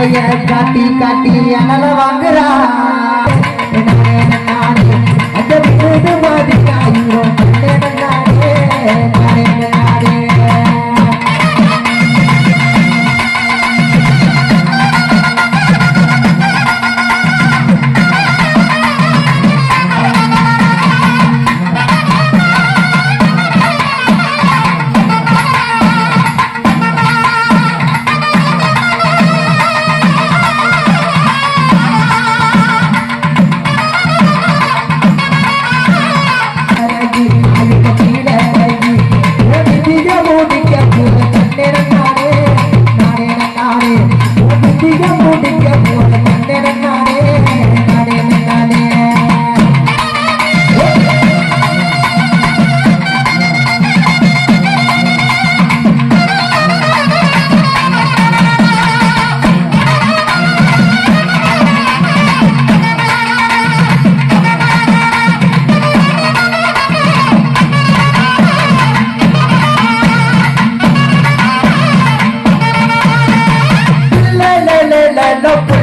வேலைய காட்டி காட்டி அனல வாங்குறான். அந்த வீடு மாதிரி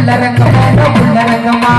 உள்ளரங்கமாக உள்ளரங்கமா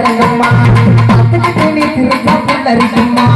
புல்லரிக்குமா அத்துக்கிட்டு நீ திருப்பா புல்லரிக்குமா